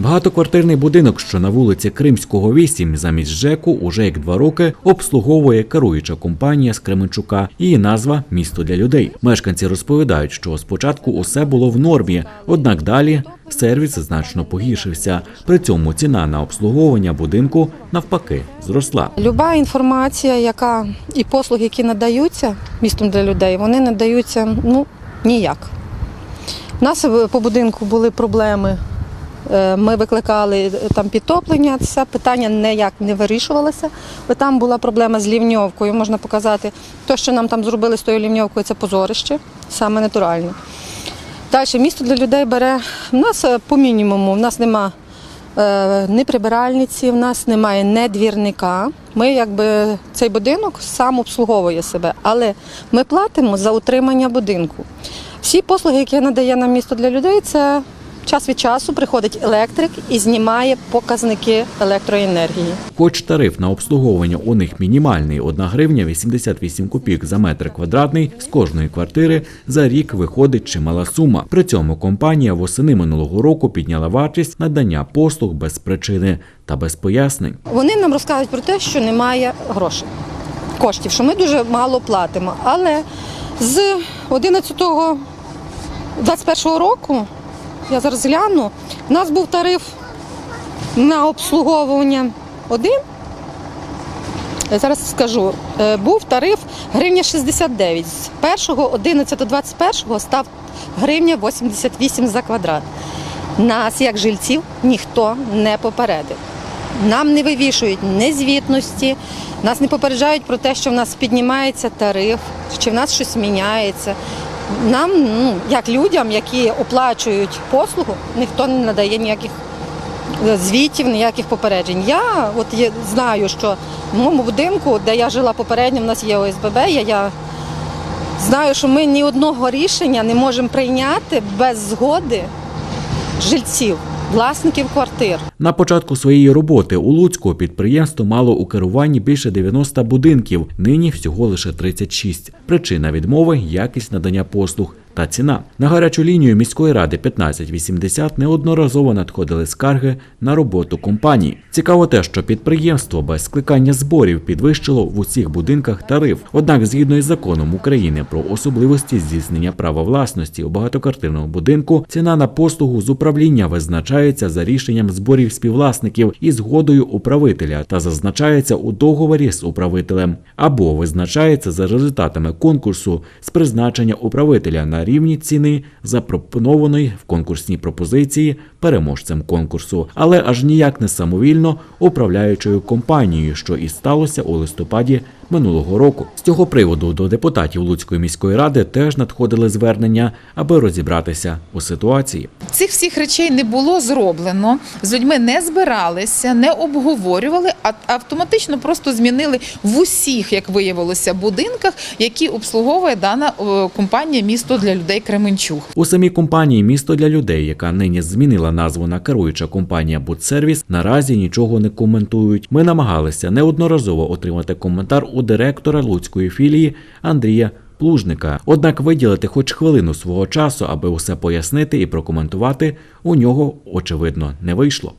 Багатоквартирний будинок, що на вулиці Кримського 8, замість ЖЕКу уже як два роки обслуговує керуюча компанія з Кременчука. Її назва місто для людей. Мешканці розповідають, що спочатку усе було в нормі, однак далі сервіс значно погіршився. При цьому ціна на обслуговування будинку навпаки зросла. Люба інформація, яка і послуги, які надаються містом для людей, вони надаються ну ніяк. У нас е, по будинку були проблеми. Е, Ми викликали е, там підтоплення, це питання ніяк не вирішувалося. Бо там була проблема з лівньовкою. Можна показати, те, що нам там зробили з тою лівньовкою, це позорище, саме натуральне. Далі місто для людей бере. У нас е, по мінімуму, в нас нема ні прибиральниці, в нас немає ні двірника. Ми якби цей будинок сам обслуговує себе, але ми платимо за утримання будинку. Всі послуги, які надає нам місто для людей, це час від часу приходить електрик і знімає показники електроенергії. Хоч тариф на обслуговування у них мінімальний 1 гривня 88 копійок за метр квадратний з кожної квартири за рік виходить чимала сума. При цьому компанія восени минулого року підняла вартість надання послуг без причини та без пояснень. Вони нам розказують про те, що немає грошей, коштів, що ми дуже мало платимо. Але з 11-го 21-го року, я зараз гляну, у нас був тариф на обслуговування один. Зараз скажу, е, був тариф гривня 69. З 1-го 11-21 став гривня 88 за квадрат. Нас, як жильців, ніхто не попередив. Нам не вивішують ні звітності, нас не попереджають про те, що в нас піднімається тариф, чи в нас щось міняється. Нам, ну, як людям, які оплачують послугу, ніхто не надає ніяких е, звітів, ніяких попереджень. Я от є, знаю, що в моєму будинку, де я жила попередньо, в нас є ОСББ, я, я знаю, що ми ні одного рішення не можемо прийняти без згоди жильців, власників квартир. На початку своєї роботи у Луцьку підприємство мало у керуванні більше 90 будинків, нині всього лише 36. Причина відмови якість надання послуг. Та ціна на гарячу лінію міської ради 1580 неодноразово надходили скарги на роботу компанії. Цікаво те, що підприємство без скликання зборів підвищило в усіх будинках тариф. Однак, згідно із законом України про особливості здійснення права власності у багатоквартирному будинку, ціна на послугу з управління визначається за рішенням зборів співвласників і згодою управителя та зазначається у договорі з управителем або визначається за результатами конкурсу з призначення управителя на рівні ціни, запропонованої в конкурсній пропозиції переможцем конкурсу, але аж ніяк не самовільно управляючою компанією, що і сталося у листопаді минулого року. З цього приводу до депутатів Луцької міської ради теж надходили звернення, аби розібратися у ситуації. Цих всіх речей не було зроблено. З людьми не збиралися, не обговорювали, а автоматично просто змінили в усіх, як виявилося, будинках, які обслуговує дана е, компанія місто для людей Кременчуг. У самій компанії Місто для людей, яка нині змінила назву на керуюча компанія Будсервіс, наразі нічого не коментують. Ми намагалися неодноразово отримати коментар у директора луцької філії Андрія. Плужника, однак виділити хоч хвилину свого часу, аби усе пояснити і прокоментувати, у нього очевидно не вийшло.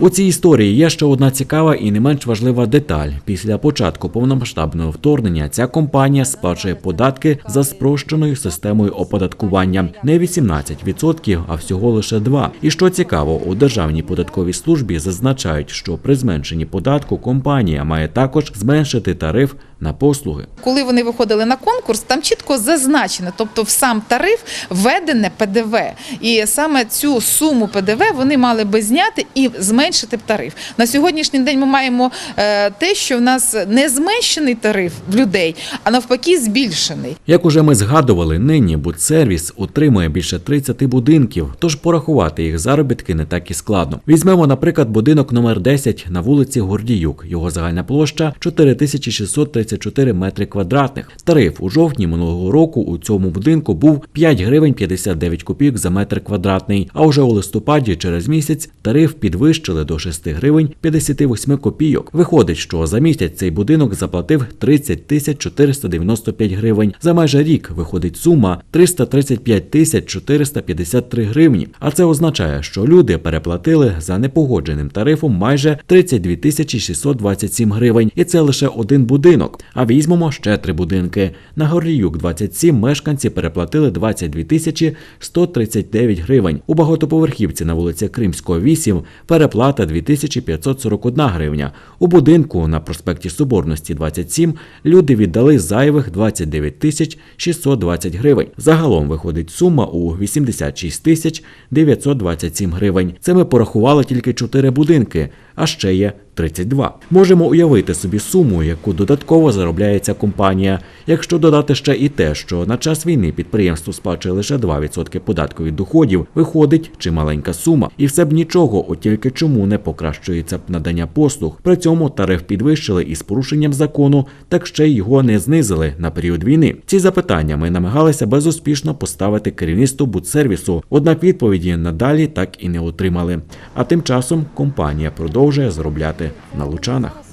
У цій історії є ще одна цікава і не менш важлива деталь. Після початку повномасштабного вторгнення ця компанія сплачує податки за спрощеною системою оподаткування не 18%, а всього лише 2%. І що цікаво, у Державній податковій службі зазначають, що при зменшенні податку компанія має також зменшити тариф на послуги. Коли вони виходили на конкурс, там чітко зазначено, тобто в сам тариф введене ПДВ. І саме цю суму ПДВ вони мали би зняти і зменшити тариф. На сьогоднішній день ми маємо е, те, що в нас не зменшений тариф в людей, а навпаки, збільшений. Як уже ми згадували, нині Будсервіс утримує бbільше 30 будинків, тож порахувати їх заробітки не так і складно. Візьмемо, наприклад, будинок номер 10 на вулиці Гордіюк. Його загальна площа 4630 34 метри квадратних. Тариф у жовтні минулого року у цьому будинку був 5 гривень 59 копійок за метр квадратний. А уже у листопаді через місяць тариф підвищили до 6 гривень 58 копійок. Виходить, що за місяць цей будинок заплатив 30 тисяч 495 гривень. За майже рік виходить сума 335 тисяч 453 гривні. А це означає, що люди переплатили за непогодженим тарифом майже 32 тисячі 627 гривень. І це лише один будинок. А візьмемо ще три будинки. На Горліюк 27 мешканці переплатили 22 тисячі 139 гривень. У багатоповерхівці на вулиці Кримського 8 переплата 2541 гривня. У будинку на проспекті Соборності 27 люди віддали зайвих 29 тисяч 620 гривень. Загалом виходить сума у 86 тисяч 927 гривень. Це ми порахували тільки 4 будинки, а ще є 32. Можемо уявити собі суму, яку додатково заробляє ця компанія. Якщо додати ще і те, що на час війни підприємство сплачує лише 2% податку від доходів, виходить чималенька сума. І все б нічого, от тільки чому не покращується б надання послуг. При цьому тариф підвищили із порушенням закону, так ще й його не знизили на період війни. Ці запитання ми намагалися безуспішно поставити керівництву будсервісу, однак відповіді надалі так і не отримали. А тим часом компанія продовжує заробляти на лучанах.